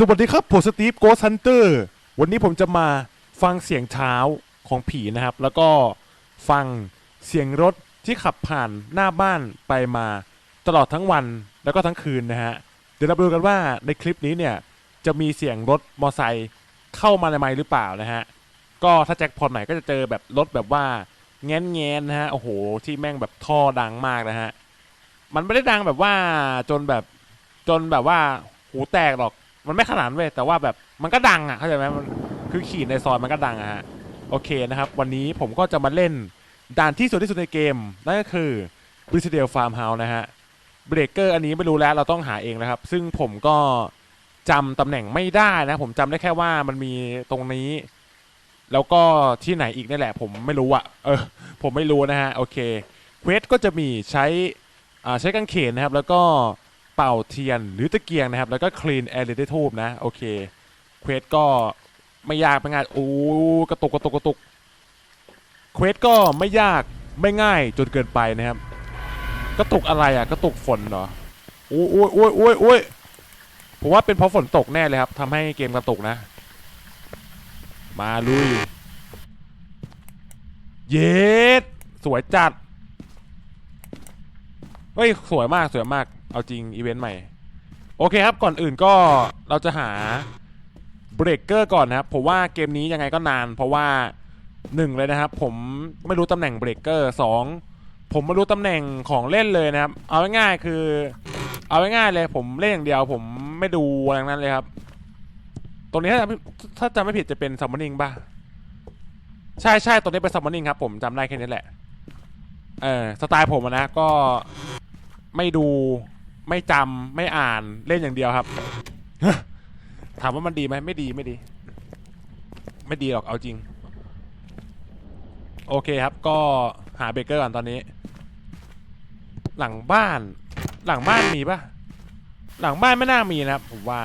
สวัสดีครับผมสตีฟโกสันเตอร์วันนี้ผมจะมาฟังเสียงเท้าของผีนะครับ แล้วก็ฟังเสียงรถที่ขับผ่านหน้าบ้านไปมาตลอดทั้งวันแล้วก็ทั้งคืนนะฮะ เดี๋ยวเราไปดูกันว่าในคลิปนี้เนี่ย จะมีเสียงรถมอไซค์เข้ามาในไมค์หรือเปล่านะฮะ ก็ถ้าแจ็คพอตไหนก็จะเจอแบบรถแบบว่าแง้นแงนนะฮะ โอ้โห ที่แม่งแบบท่อดังมากนะฮะ มันไม่ได้ดังแบบว่าจนแบบจนแบบว่าหูแตกหรอก มันไม่ขนาดเว้ยแต่ว่าแบบมันก็ดังอะเข้าใจไหมมันคือขี่ในซอยมันก็ดังอะฮะโอเคนะครับ วันนี้ผมก็จะมาเล่นด่านที่สุดที่สุดในเกม นั่นก็คือ b r i s d a l e Farm House นะฮะเบรกเกอร์อันนี้ไม่รู้แล้วเราต้องหาเองนะครับ ซึ่งผมก็จำตำแหน่งไม่ได้นะ ผมจำได้แค่ว่ามันมีตรงนี้ แล้วก็ที่ไหนอีกนี่แหละ ผมไม่รู้อะเออ ผมไม่รู้นะฮะ โอเคเควสก็จะมีใช้อ่าใช้กางเขนนะครับ แล้วก็ เป่าเทียนหรือตะเกียงนะครับ แล้วก็ clean air ได้ทูบนะโอเคเควสก็ไม่ยากไม่ง่ายโอ้กระตุกกระตุกกระตุกเควสก็ไม่ยากไม่ง่ายจนเกินไปนะครับ กระตุกอะไรอะกระตุกฝนเหรอโอ้ยโอ้ยโอ้ยโอ้ยโอ้ยผมว่าเป็นเพราะฝนตกแน่เลยครับทำให้เกมกระตุกนะ มาลุย เย็ดสวยจัด เฮ้ยสวยมากสวยมากเอาจริงอีเวนต์ใหม่ โอเคครับก่อนอื่นก็เราจะหาเบรกเกอร์ก่อนนะครับผมว่าเกมนี้ยังไงก็นาน เพราะว่าหนึ่งเลยนะครับ ผมไม่รู้ตำแหน่งเบรกเกอร์สองผมไม่รู้ตำแหน่งของเล่นเลยนะครับ เอาง่ายๆคือ เอาง่ายๆเลย ผมเล่นอย่างเดียว ผมไม่ดูอะไรนั้นเลยครับ ตรงนี้ถ้าถ้าจำไม่ผิดจะเป็นซัมมอนิงป่ะใช่ใช่ตัวนี้เป็นซัมมอนิงครับ ผมจำได้แค่นี้แหละเออสไตล์ผมนะก็ ไม่ดูไม่จำไม่อ่านเล่นอย่างเดียวครับ ถามว่ามันดีไหมไม่ดีไม่ดี ไม่ดีหรอกเอาจริง โอเคครับ ก็หาเบเกอร์ก่อนตอนนี้ หลังบ้าน หลังบ้านมีปะหลังบ้านไม่น่ามีนะครับผมว่า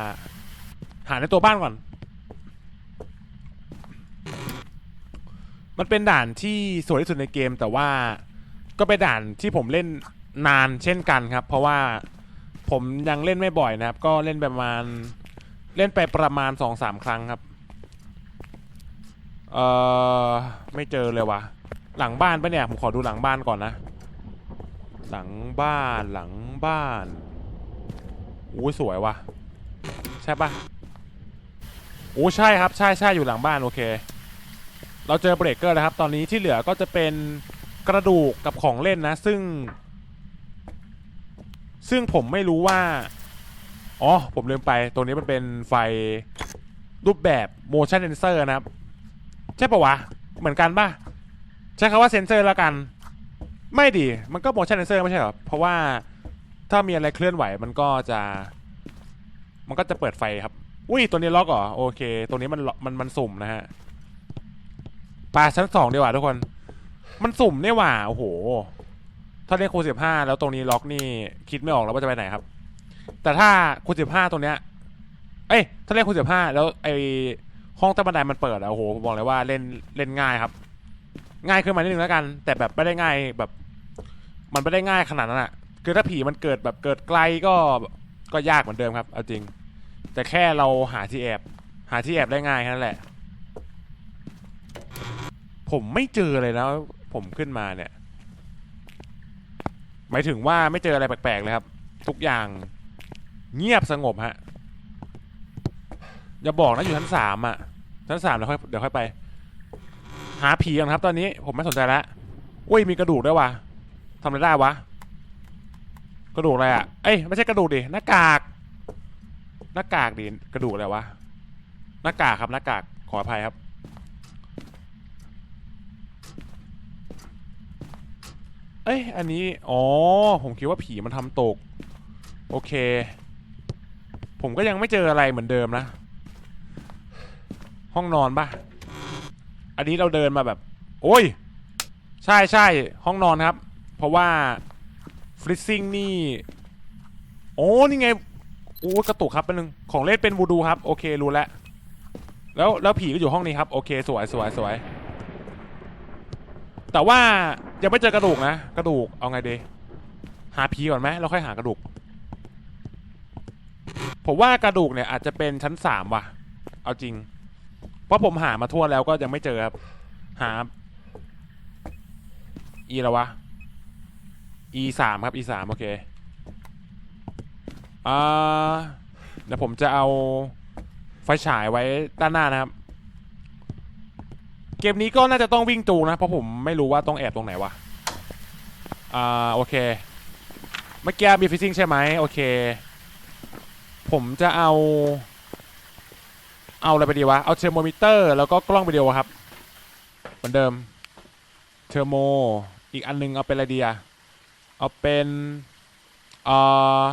หาในตัวบ้านก่อน มันเป็นด่านที่สวยที่สุดในเกมแต่ว่าก็เป็นด่านที่ผมเล่น นานเช่นกันครับ เพราะว่าผมยังเล่นไม่บ่อยนะครับ ก็เล่นประมาณเล่นไปประมาณสองสามครั้งครับ เออไม่เจอเลยวะหลังบ้านปะเนี่ย ผมขอดูหลังบ้านก่อนนะ หลังบ้านหลังบ้านอู้สวยวะใช่ปะโอ้ใช่ครับ ใช่ใช่อยู่หลังบ้านโอเค เราเจอเบรกเกอร์แล้วครับ ตอนนี้ที่เหลือก็จะเป็นกระดูกกับของเล่นนะ ซึ่ง ซึ่งผมไม่รู้ว่า อ๋อ ผมลืมไป ตรงนี้มันเป็นไฟรูปแบบ motion sensor นะครับ ใช่ปะวะ เหมือนกันปะใช้คำว่าเซนเซอร์แล้วกัน ไม่ดี มันก็ motion sensor ไม่ใช่เหรอ เพราะว่าถ้ามีอะไรเคลื่อนไหวมันก็จะ มันก็จะเปิดไฟครับ อุ้ย ตัวนี้ล็อกเหรอ โอเค ตัวนี้มันมันมันสุ่มนะฮะปลาชั้นสองดีกว่าทุกคน มันสุ่มเนี่ยว่า โอ้โห ถ้าเล่นคูณสิบห้าแล้วตรงนี้ล็อกนี่คิดไม่ออกแล้วว่าจะไปไหนครับ แต่ถ้าคูณสิบห้าตรงเนี้ย เอ้ย ถ้าเล่นคูณสิบห้าแล้วไอห้องใต้บันไดมันเปิดอะโอ้โหผมบอกเลยว่าเล่นเล่นง่ายครับ ง่ายขึ้นมานิดนึงแล้วกัน แต่แบบไม่ได้ง่ายแบบ มันไม่ได้ง่ายขนาดนั้นอะคือถ้าผีมันเกิดแบบเกิดไกลก็ก็ยากเหมือนเดิมครับ เอาจริง แต่แค่เราหาที่แอบ หาที่แอบได้ง่ายแค่นั้นแหละ ผมไม่เจอเลยนะผมขึ้นมาเนี่ย หมายถึงว่าไม่เจออะไรแปลกๆเลยครับ ทุกอย่างเงียบสงบฮะอย่าบอกนะอยู่ชั้นสามอะชั้นสามเดี๋ยวค่อยเดี๋ยวค่อยไป หาผีกันครับ ตอนนี้ผมไม่สนใจแล้วอุ้ยมีกระดูกด้วยวะทำอะไรได้วะกระดูกอะไรอะเอ้ยไม่ใช่กระดูกดิหน้ากาก หน้ากากดิกระดูกอะไรวะหน้ากากครับหน้ากากขออภัยครับ เอ้ย อันนี้ อ๋อ ผมคิดว่าผีมันทำตก โอเค ผมก็ยังไม่เจออะไรเหมือนเดิมนะ ห้องนอนปะอันนี้เราเดินมาแบบ โอ้ย ใช่ใช่ห้องนอนครับ เพราะว่าฟริซซิ่งนี่ โอ้นี่ไงโอ้กระตุกครับเป็นหนึ่งของเล่นเป็นวูดูครับ โอเครู้แล้ว แล้วแล้วผีก็อยู่ห้องนี้ครับ โอเค สวยสวยสวย แต่ว่า ยังไม่เจอกระดูกนะ กระดูกเอาไงดีหาผีก่อนไหมแล้วค่อยหากระดูก ผมว่ากระดูกเนี่ยอาจจะเป็นชั้นสามว่ะ เอาจริง เพราะผมหามาทั่วแล้วก็ยังไม่เจอครับ หา อีแล้ววะ e สามครับ e สามโอเคอ่าเดี๋ยวผมจะเอาไฟฉายไว้ด้านหน้านะครับ เกมนี้ก็น่าจะต้องวิ่งจูนะเพราะผมไม่รู้ว่าต้องแอบตรงไหนวะอ่าโอเคเมื่อกี้มีฟิซซิ่งใช่ไหมโอเค ผมจะเอา เอาอะไรไปดีวะ เอาเทอร์โมมิเตอร์แล้วก็กล้องวิดีโอครับ เหมือนเดิม เทอร์โม อีกอันนึงเอาเป็นอะไรดีอะเอาเป็นเอ่อ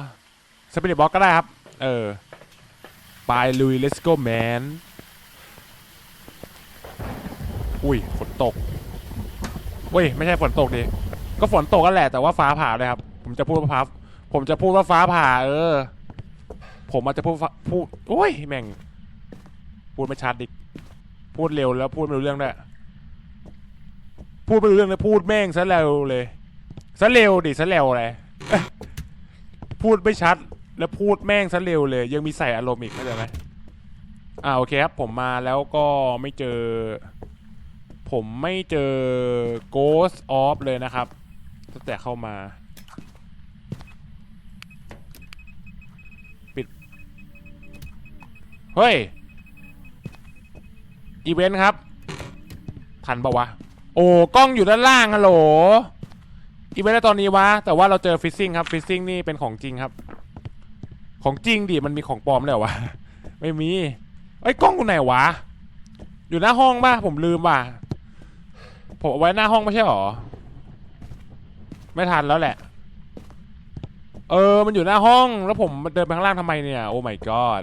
สปิริตบ็อกก็ได้ครับ เออ ไปลุย let's go man อุ้ยฝนตกเว้ยไม่ใช่ฝนตกดิก็ฝนตกกันแหละแต่ว่าฟ้าผ่าเลยครับ ผมจะพูดว่าฟ้าผมจะพูดว่าฟ้าผ่า เออ ผมอาจจะพูดพูดโอ้ยแม่ง พูดไม่ชัดดิพูดเร็วแล้วพูดไม่รู้เรื่องด้วยพูดไม่รู้เรื่องเลยพูดแม่งซะเร็วเลยซะเร็วดิซะเร็วเลยพูดไม่ชัด แล้วพูดแม่งซะเร็วเลย ยังมีใส่อารมณ์อีกเข้าใจไหมอ่าโอเคครับ ผมมาแล้วก็ไม่เจอ ผมไม่เจอ Ghost of เลยนะครับ ตั้งแต่เข้ามา ปิด เฮ้ย อีเวนต์ครับ ทันปะวะ โอ้ กล้องอยู่ด้านล่างฮัลโหล อีเวนต์ตอนนี้วะ แต่ว่าเราเจอฟิซซิ่งครับ ฟิซซิ่งนี่เป็นของจริงครับ ของจริงดิ มันมีของปลอมเลยเหรอวะ ไม่มีไอ้กล้องอยู่ไหนวะ อยู่หน้าห้องป่ะ ผมลืมว่ะ ผมเอาไว้หน้าห้องไม่ใช่หรอ ไม่ทันแล้วแหละ เออ มันอยู่หน้าห้อง แล้วผมเดินไปข้างล่างทำไมเนี่ย โอ้ my god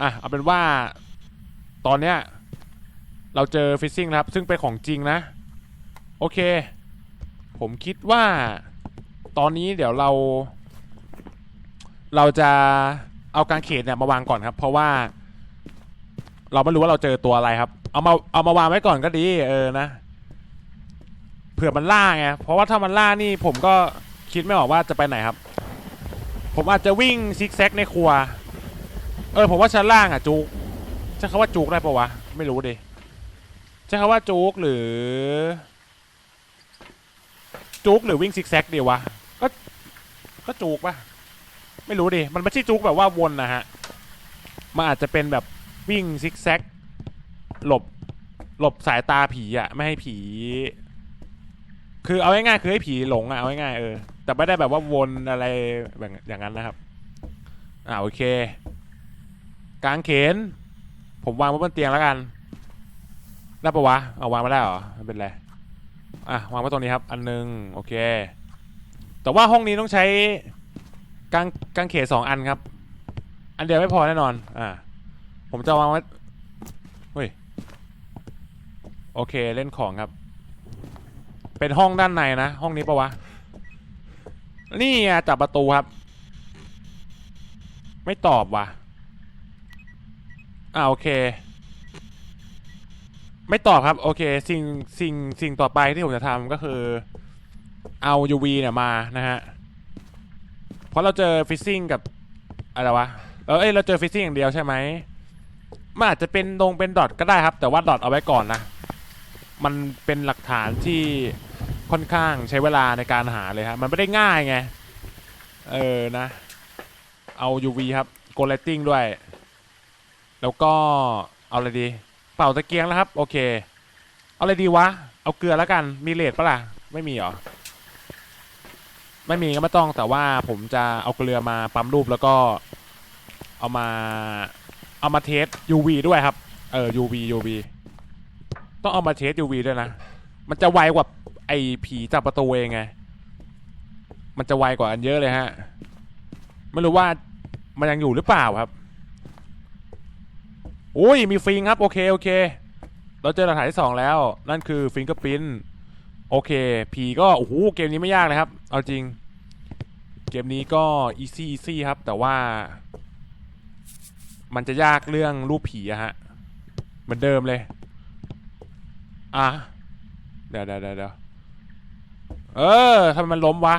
อะ เอาเป็นว่า ตอนเนี้ย เราเจอฟิซซิ่งครับ ซึ่งเป็นของจริงนะ โอเค ผมคิดว่า ตอนนี้เดี๋ยวเรา เราจะเอากางเขนเนี่ยมาวางก่อนครับ เพราะว่า เราไม่รู้ว่าเราเจอตัวอะไรครับ เอามาเอามาวางไว้ก่อนก็ดี เออนะเผื่อมันล่าไงเพราะว่าถ้ามันล่านี่ผมก็คิดไม่ออกว่าจะไปไหนครับ ผมอาจจะวิ่งซิกแซกในครัว เออผมว่าชั้นล่างอะจุกใช้คำว่าจุกได้ปะวะไม่รู้ดิใช้คำว่าจุกหรือ จุกหรือวิ่งซิกแซกดีวะก็ก็จุกปะไม่รู้ดิมันไม่ใช่จุกแบบว่าวนนะฮะมันอาจจะเป็นแบบวิ่งซิกแซก หลบหลบสายตาผีอะ ไม่ให้ผี คือเอาง่ายๆคือให้ผีหลงอะเอาง่ายๆเออแต่ไม่ได้แบบว่าวนอะไรแบบอย่างนั้นนะครับ อ่าโอเค กางเขน ผมวางไว้บนเตียงแล้วกันได้ปะวะเอาวางไม่ได้เหรอไม่เป็นไรอะวางไว้ตรงนี้ครับ อันหนึงโอเค แต่ว่าห้องนี้ต้องใช้กางกางเขนสองอันครับ อันเดียวไม่พอแน่นอน อ่าผมจะวางไว้ โอเคเล่นของครับ เป็นห้องด้านในนะ ห้องนี้ปะวะ นี่ไงจับประตูครับ ไม่ตอบว่ะอ่าโอเค ไม่ตอบครับ โอเค สิ่งสิ่งสิ่งต่อไปที่ผมจะทำก็คือ เอา UV เนี่ยมานะฮะ เพราะเราเจอฟิซซิ่งกับอะไรวะเออเอ้เราเจอฟิซซิ่งอย่างเดียวใช่ไหมมันอาจจะเป็นดงเป็นดอทก็ได้ครับ แต่ว่าดอทเอาไว้ก่อนนะ มันเป็นหลักฐานที่ค่อนข้างใช้เวลาในการหาเลยครับมันไม่ได้ง่ายไง เออนะ เอา UV ครับ Go Lighting ด้วย แล้วก็เอาอะไรดี เป่าตะเกียงแล้วครับ โอเค เอาอะไรดีวะ เอาเกลือแล้วกัน มีเลทปะล่ะ ไม่มีหรอ ไม่มีก็ไม่ต้อง แต่ว่าผมจะเอาเกลือมาปั๊มรูปแล้วก็ เอามา เอามาเทส UV ด้วยครับ เออ UV UV ต้องเอามาเทส UV ด้วยนะ มันจะไวกว่าไอ้ผีจับประตูเองไง มันจะไวกว่าอันเยอะเลยฮะ ไม่รู้ว่ามันยังอยู่หรือเปล่าครับโอ้ยมีฟิงครับ โอเค โอเค เราเจอหลักฐานที่สองแล้ว นั่นคือฟิงเกอร์พินโอเค ผีก็ โอ้โห เกมนี้ไม่ยากเลยครับ เอาจริง เกมนี้ก็อีซี่อีซี่ครับ แต่ว่า มันจะยากเรื่องรูปผีอะฮะ เหมือนเดิมเลย อะเดี๋ยวเดี๋ยวเดี๋ยวเออทำไมมันล้มวะ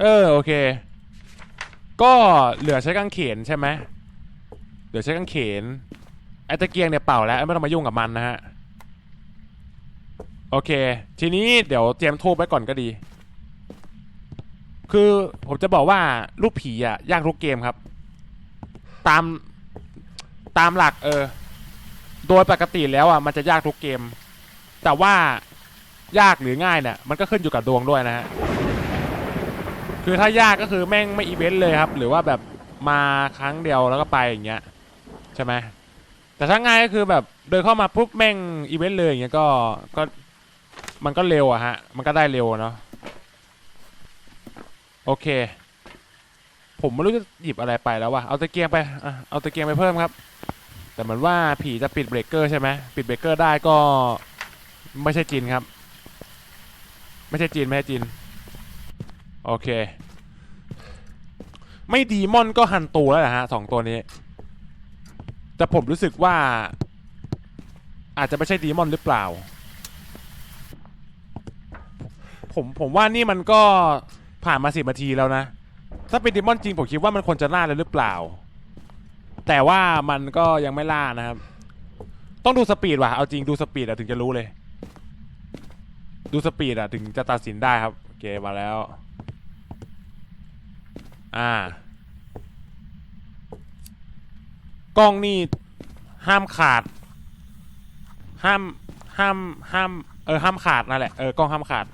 เออโอเค ก็เหลือใช้กางเขนใช่ไหมเหลือใช้กางเขนไอ้ตะเกียงเนี่ยเป่าแล้วไม่ต้องมายุ่งกับมันนะฮะโอเค ทีนี้เดี๋ยวเตรียมทูบไว้ก่อนก็ดี คือผมจะบอกว่าลูกผีอะยากทุกเกมครับ ตามตามหลักเออ โดยปกติแล้วอะมันจะยากทุกเกม แต่ว่ายากหรือง่ายเนี่ยมันก็ขึ้นอยู่กับดวงด้วยนะฮะคือถ้ายากก็คือแม่งไม่อีเวนต์เลยครับ หรือว่าแบบมาครั้งเดียวแล้วก็ไปอย่างเงี้ยใช่ไหมแต่ถ้าง่ายก็คือแบบเดินเข้ามาปุ๊บแม่งอีเวนต์เลยอย่างเงี้ยก็ก็มันก็เร็วอะฮะ มันก็ได้เร็วเนาะโอเค ผมไม่รู้จะหยิบอะไรไปแล้ววะเอาตะเกียงไปอะเอาตะเกียงไปเพิ่มครับ แต่เหมือนว่าผีจะปิดเบรกเกอร์ใช่ไหมปิดเบรกเกอร์ได้ก็ไม่ใช่จีนครับ ไม่ใช่จีนไม่ใช่จีนโอเค ไม่ดีมอนก็ฮันตูแล้วนะฮะสองตัวนี้ แต่ผมรู้สึกว่า อาจจะไม่ใช่ดีมอนหรือเปล่า ผมผมว่านี่มันก็ผ่านมาสิบนาทีแล้วนะ ถ้าเป็นดีมอนจริงผมคิดว่ามันควรจะล่าแล้วหรือเปล่า แต่ว่ามันก็ยังไม่ล่านะครับ ต้องดูสปีดว่ะ เอาจริงดูสปีดอะถึงจะรู้เลย ดูสปีดอะถึงจะตัดสินได้ครับโอเคมาแล้ว อ่ากล้องนี่ห้ามขาด ห้ามห้ามห้ามเออห้ามขาดนั่นแหละเออกล้องห้ามขาด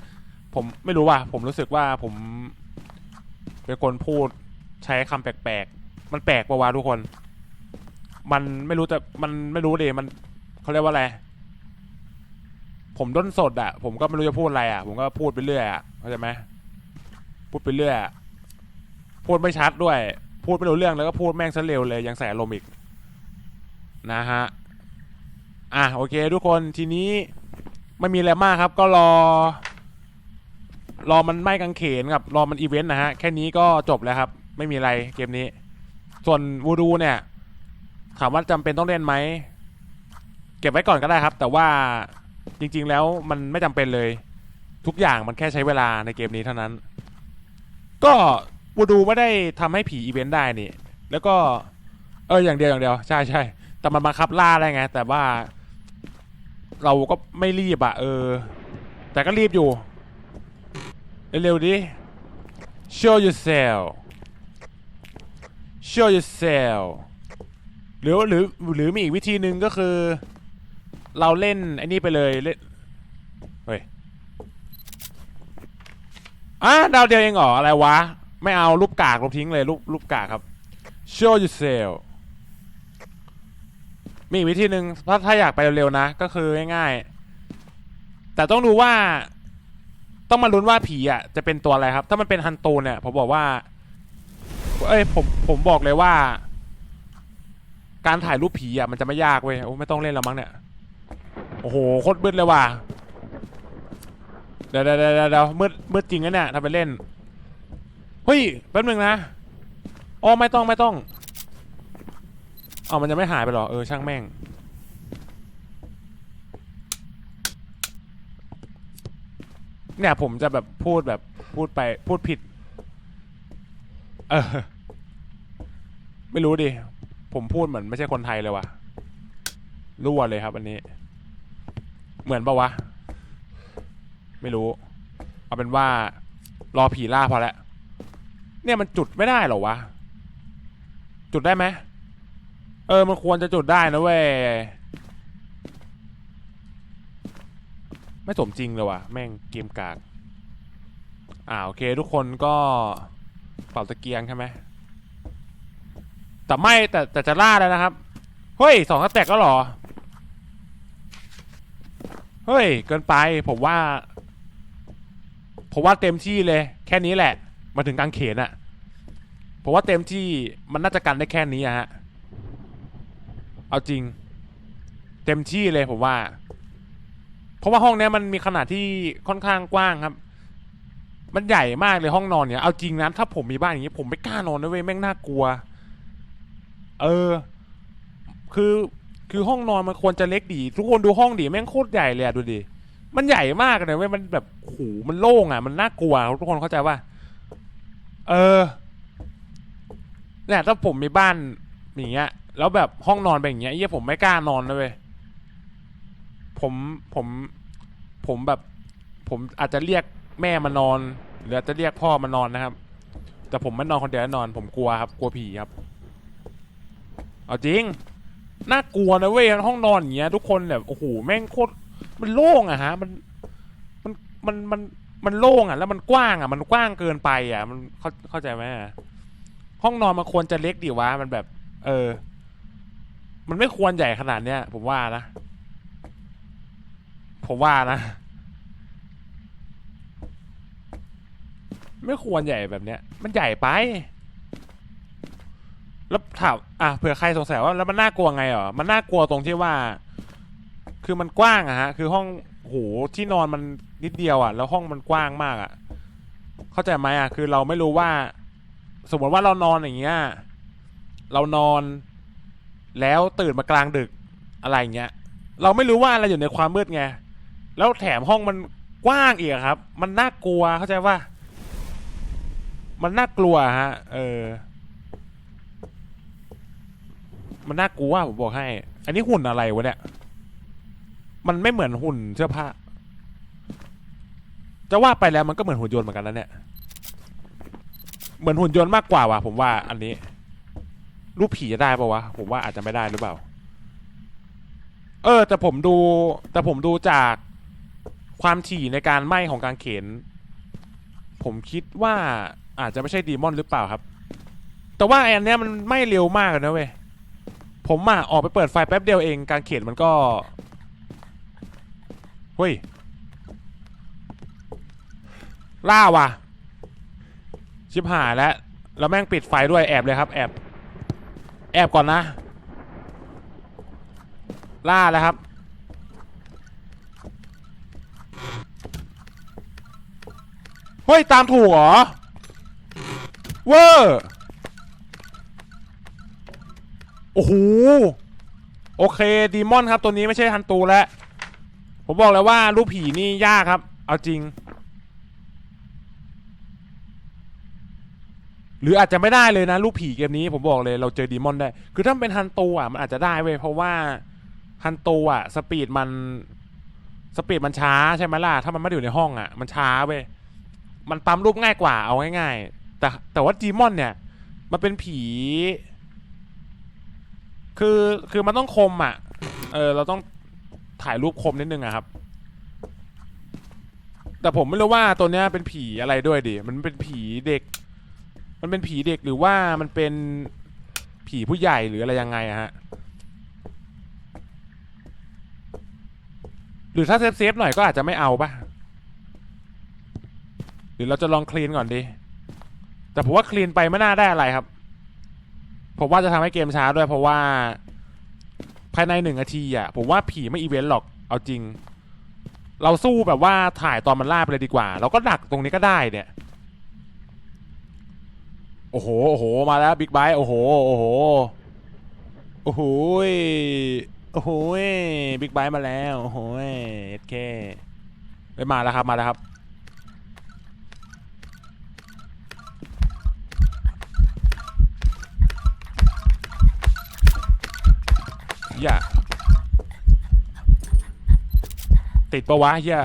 ผมไม่รู้ว่า ผมรู้สึกว่าผมเป็นคนพูดใช้คำแปลกๆ มันแปลกปะวะทุกคน มันไม่รู้แต่มันไม่รู้เลยมันเขาเรียกว่าอะไร ผมด้นสดอะผมก็ไม่รู้จะพูดอะไรอะผมก็พูดไปเรื่อยอะเข้าใจไหมพูดไปเรื่อยอะพูดไม่ชัดด้วย พูดไม่รู้เรื่องแล้วก็พูดแม่งซะเร็วเลยยังใส่อารมณ์อีกนะฮะอะโอเค ทุกคนทีนี้ไม่มีอะไรมากครับ ก็รอ รอมันไหม้กางเขนกับ รอมันอีเวนต์นะฮะ แค่นี้ก็จบแล้วครับ ไม่มีอะไรเกมนี้ ส่วนวูดูเนี่ย ถามว่าจำเป็นต้องเล่นไหม เก็บไว้ก่อนก็ได้ครับ แต่ว่าจริง ๆ แล้วมันไม่จำเป็นเลย ทุกอย่างมันแค่ใช้เวลาในเกมนี้เท่านั้น ก็วูดูไม่ได้ทำให้ผีอีเวนต์ได้นี่ แล้วก็ เอออย่างเดียวอย่างเดียว ใช่ใช่แต่มันบังคับล่าได้ไง แต่ว่า เราก็ไม่รีบอะเออ แต่ก็รีบอยู่ เร็วๆดิ show yourself show yourself หรือหรือหรือมีอีกวิธีหนึ่งก็คือ เราเล่นไอ้นี่ไปเลยเล่นเฮ้ยอะดาวเดียวเองเหรออะไรวะ ไม่เอารูปกากลบทิ้งเลยรูปรูปกากครับ show yourself มีอีกวิธีหนึ่งถ้าถ้าอยากไปเร็วๆนะ ก็คือง่ายๆแต่ต้องดูว่าต้องมาลุ้นว่าผีอะจะเป็นตัวอะไรครับ ถ้ามันเป็นฮันตูเนี่ยผมบอกว่า เอ้ยผมผมบอกเลยว่า การถ่ายรูปผีอะมันจะไม่ยากเว้ยโอ้ไม่ต้องเล่นแล้วมั้งเนี่ย โอ้โหโคตรมืดเลยว่ะ เดี๋ยวเดี๋ยวเดี๋ยวเดี๋ยวมืดมืดจริงนะเนี่ยทำไปเล่น เฮ้ยแป๊บนึงนะอ๋อไม่ต้องไม่ต้องเอามันจะไม่หายไปหรอ เออช่างแม่ง เนี่ยผมจะแบบพูดแบบพูดไปพูดผิด เออ ไม่รู้ดิ ผมพูดเหมือนไม่ใช่คนไทยเลยว่ะรั่วเลยครับ อันนี้ เหมือนปะวะ ไม่รู้ เอาเป็นว่า รอผีล่าพอแล้วเนี่ยมันจุดไม่ได้หรอวะ จุดได้ไหมเออ มันควรจะจุดได้นะเว้ย ไม่สมจริงเลยว่ะ แม่งเกมกาก อ่าโอเค ทุกคนก็เป่าตะเกียงใช่ไหม แต่ไม่แต่แต่จะล่าแล้วนะครับ เฮ้ยสองสแต็กก็หรอ เฮ้ย เกินไปผมว่า ผมว่าเต็มที่เลย แค่นี้แหละ มาถึงกลางเขนอะผมว่าเต็มที่มันน่าจะกันได้แค่นี้อะฮะ เอาจริง เต็มที่เลยผมว่า เพราะว่าห้องเนี้ยมันมีขนาดที่ค่อนข้างกว้างครับ มันใหญ่มากเลยห้องนอนเนี่ย เอาจริงนะถ้าผมมีบ้านอย่างนี้ ผมไม่กล้านอนนะเว้ยแม่งน่ากลัว เออ คือคือห้องนอนมันควรจะเล็กดี ทุกคนดูห้องดีแม่งโคตรใหญ่เลยอะดูดิมันใหญ่มากเลยเว้ยมันแบบโอ้โหมันโล่งอะ มันน่ากลัวทุกคนเข้าใจว่าเออเนี่ยถ้าผมมีบ้านอย่างเงี้ย แล้วแบบห้องนอนเป็นอย่างเงี้ยเยี่ยผมไม่กล้านอนนะเว้ยผมผม ผมแบบ ผมอาจจะเรียกแม่มานอน หรืออาจจะเรียกพ่อมานอนนะครับ แต่ผมไม่นอนคนเดียวแน่นอน ผมกลัวครับ กลัวผีครับ เอาจริง น่ากลัวนะเว้ยห้องนอนอย่างเงี้ย ทุกคนแบบโอ้โหแม่งโคตรมันโล่งอะฮะ มันมันมันมันมันโล่งอะแล้วมันกว้างอะมันกว้างเกินไปอะมันเข้าเข้าใจไหมอะห้องนอนมันควรจะเล็กดีวะมันแบบ เออ มันไม่ควรใหญ่ขนาดเนี้ยผมว่านะผมว่านะ ไม่ควรใหญ่แบบเนี้ย มันใหญ่ไป แล้วถามอะเผื่อใครสงสัยว่าแล้วมันน่ากลัวไงเหรอมันน่ากลัวตรงที่ว่า คือมันกว้างอะฮะ คือห้องโหที่นอนมันนิดเดียวอะแล้วห้องมันกว้างมากอะเข้าใจไหมอะคือเราไม่รู้ว่า สมมติว่าเรานอนอย่างเงี้ยเรานอน แล้วตื่นมากลางดึกอะไรเงี้ย เราไม่รู้ว่าอะไรอยู่ในความมืดไงแล้วแถมห้องมันกว้างอีกอะครับ มันน่ากลัวเข้าใจว่า มันน่ากลัวฮะ เออ มันน่ากลัวผมบอกให้ อันนี้หุ่นอะไรวะเนี่ย มันไม่เหมือนหุ่นเสื้อผ้า จะว่าไปแล้วมันก็เหมือนหุ่นยนต์เหมือนกันนะเนี่ย เหมือนหุ่นยนต์มากกว่าว่ะผมว่าอันนี้ รูปผีจะได้ปะวะ ผมว่าอาจจะไม่ได้หรือเปล่า เออ แต่ผมดู แต่ผมดูจากความถี่ในการไหม้ของกางเขน ผมคิดว่าอาจจะไม่ใช่ดีมอนหรือเปล่าครับ แต่ว่าไอ้อันเนี้ยมันไหม้เร็วมากเลยนะเว้ย ผมอะออกไปเปิดไฟแป๊บเดียวเองการเขียนมันก็เฮ้ยล่าว่ะ ชิบหายแล้วแล้วแม่งปิดไฟด้วยแอบเลยครับ แอบ แอบก่อนนะ ล่าแล้วครับ เฮ้ย ตามถูกเหรอ เวอร์ โอ้โหโอเคดีมอนครับตัวนี้ไม่ใช่ฮันตูแล้วผมบอกแล้วว่ารูปผีนี่ยากครับ เอาจริง หรืออาจจะไม่ได้เลยนะรูปผีเกมนี้ผมบอกเลยเราเจอดีมอนได้ คือถ้าเป็นฮันตูอะมันอาจจะได้เว้ยเพราะว่าฮันตูอะสปีดมันสปีดมันช้าใช่ไหมล่ะถ้ามันไม่อยู่ในห้องอะ มันช้าเว้ยมันปั๊มรูปง่ายกว่าเอาง่ายๆแต่แต่ว่าดีมอนเนี่ย มันเป็นผี คือคือมันต้องคมอะ เออ เราต้องถ่ายรูปคมนิดนึงอะครับ แต่ผมไม่รู้ว่าตัวเนี้ยเป็นผีอะไรด้วยดิ มันเป็นผีเด็ก มันเป็นผีเด็กหรือว่ามันเป็นผีผู้ใหญ่หรืออะไรยังไงอะฮะ หรือถ้าเซฟเซฟหน่อยก็อาจจะไม่เอาปะหรือเราจะลองคลีนก่อนดี แต่ผมว่าคลีนไปไม่น่าได้อะไรครับ ผมว่าจะทำให้เกมช้าด้วย เพราะว่าภายในหนึ่งนาทีอะผมว่าผีไม่อีเวนต์หรอกเอาจริง เราสู้แบบว่าถ่ายตอนมันล่าไปเลยดีกว่า เราก็ดักตรงนี้ก็ได้เนี่ย โอ้โหโอ้โหมาแล้วบิ๊กไบค์โอ้โหโอ้โหโอ้โหยโอ้โหบิ๊กไบค์มาแล้วโอ้โหเอสเคไปมาแล้วครับมาแล้วครับ อย่าติ ดปะวะเฮีย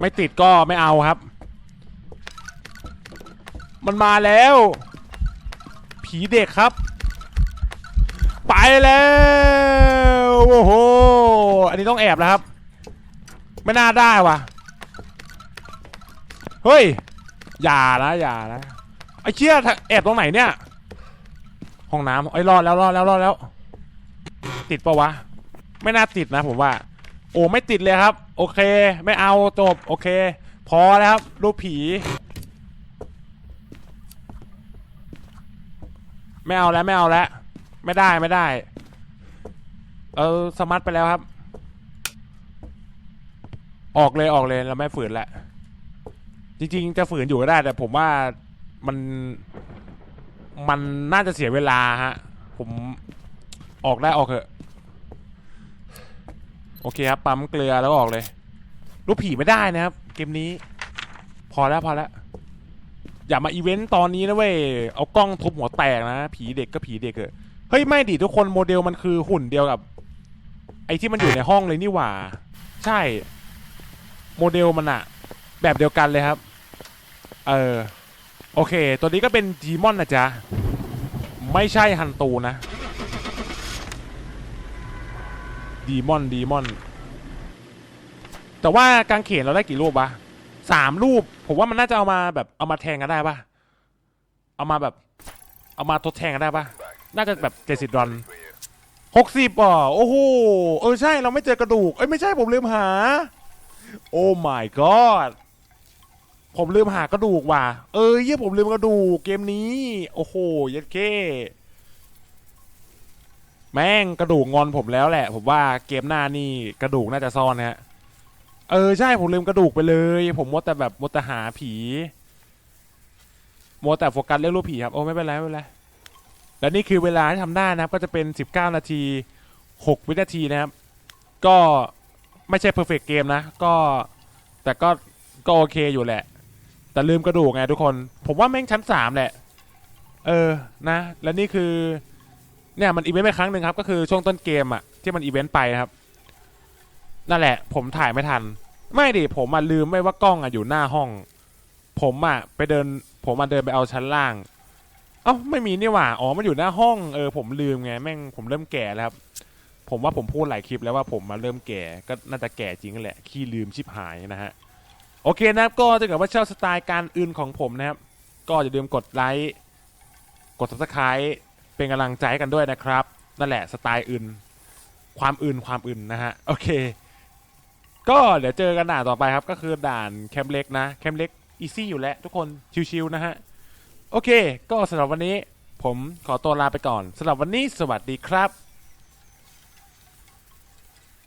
ไม่ติดก็ไม่เอาครับ มันมาแล้ว ผีเด็กครับ ไปแล้ว โอ้โห อันนี้ต้องแอบแล้วครับ ไม่น่าได้ว่ะเฮ้ย อย่านะอย่านะไอ้เชี่ยแอบตรงไหนเนี่ย ห้องน้ำไอ้รอดแล้วรอดแล้วรอดแล้ว ติดปะวะ ไม่น่าติดนะผมว่า โอ้ไม่ติดเลยครับ โอเค ไม่เอาจบโอเค พอแล้วครับรูปผี ไม่เอาแล้วไม่เอาแล้ว ไม่ได้ไม่ได้ เออสมัตไปแล้วครับ ออกเลยออกเลยเราไม่ฝืนละจริงๆ จะฝืนอยู่ก็ได้ แต่ผมว่ามันมันน่าจะเสียเวลาฮะ ผมออกได้ออกเถอะ โอเคครับ ปั๊มเกลือแล้วออกเลย รูปผีไม่ได้นะครับ เกมนี้ พอแล้วพอแล้ว อย่ามาอีเวนต์ตอนนี้นะเว้ย เอากล้องทุบหัวแตกนะ ผีเด็กก็ผีเด็กเออเฮ้ย ไม่ดิทุกคนโมเดลมันคือหุ่นเดียวกับ ไอ้ที่มันอยู่ในห้องเลยนี่หว่า ใช่ โมเดลมันอะแบบเดียวกันเลยครับ เออ โอเค ตัวนี้ก็เป็นดีมอนนะจ๊ะ ไม่ใช่ฮันตูนะ ดีมอนดีมอน แต่ว่ากางเขนเราได้กี่รูปวะสามรูป ผมว่ามันน่าจะเอามาแบบเอามาแทงกันได้ปะเอามาแบบ เอามาทดแทงกันได้ปะน่าจะแบบเจ็ดสิบดอลหกสิบอะโอ้โหเออใช่เราไม่เจอกระดูกเอ้ยไม่ใช่ผมลืมหา โอ้ my god ผมลืมหากระดูกว่ะ เออเยี่ยผมลืมกระดูกเกมนี้ โอ้โห ยัดเก้ แม่งกระดูกงอนผมแล้วแหละ ผมว่าเกมหน้านี่กระดูกน่าจะซ่อนนะฮะ เออใช่ผมลืมกระดูกไปเลย ผมมัวแต่แบบมัวแต่หาผีมัวแต่โฟกัสเรื่องรูปผีครับโอ้ไม่เป็นไรไม่เป็นไรและนี่คือเวลาที่ทำได้นะครับก็จะเป็น 19 นาที 6 วินาทีนะครับ ก็ไม่ใช่เพอร์เฟกเกมนะ ก็แต่ก็ก็โอเคอยู่แหละ แต่ลืมกระดูกไงทุกคน ผมว่าแม่งชั้น 3 แหละ เออนะ และนี่คือ เนี่ยมันอีเวนต์ไปครั้งหนึ่งครับก็คือช่วงต้นเกมอะที่มันอีเวนต์ไปนะครับ นั่นแหละ ผมถ่ายไม่ทัน ไม่ดิผมอะลืมไม่ว่ากล้องอะอยู่หน้าห้อง ผมอะไปเดิน ผมมาเดินไปเอาชั้นล่าง เอ้าไม่มีนี่หว่าอ๋อมันอยู่หน้าห้องเออผมลืมไงแม่งผมเริ่มแก่แล้วครับ ผมว่าผมพูดหลายคลิปแล้วว่าผมมาเริ่มแก่ก็น่าจะแก่จริงนั่นแหละขี้ลืมชิบหายนะฮะโอเคนะครับก็ถ้าเกิดว่าชอบสไตล์การอื่นของผมนะครับ ก็อย่าลืมกดไลค์กด subscribe เป็นกำลังใจกันด้วยนะครับ นั่นแหละสไตล์อื่น ความอื่นความอื่นนะฮะ โอเค ก็เดี๋ยวเจอกันด่านต่อไปครับ ก็คือด่านแคมเล็กนะ แคมเล็กอีซี่อยู่แล้วทุกคนชิวๆนะฮะ โอเค ก็สำหรับวันนี้ผมขอตัวลาไปก่อนสำหรับวันนี้สวัสดีครับ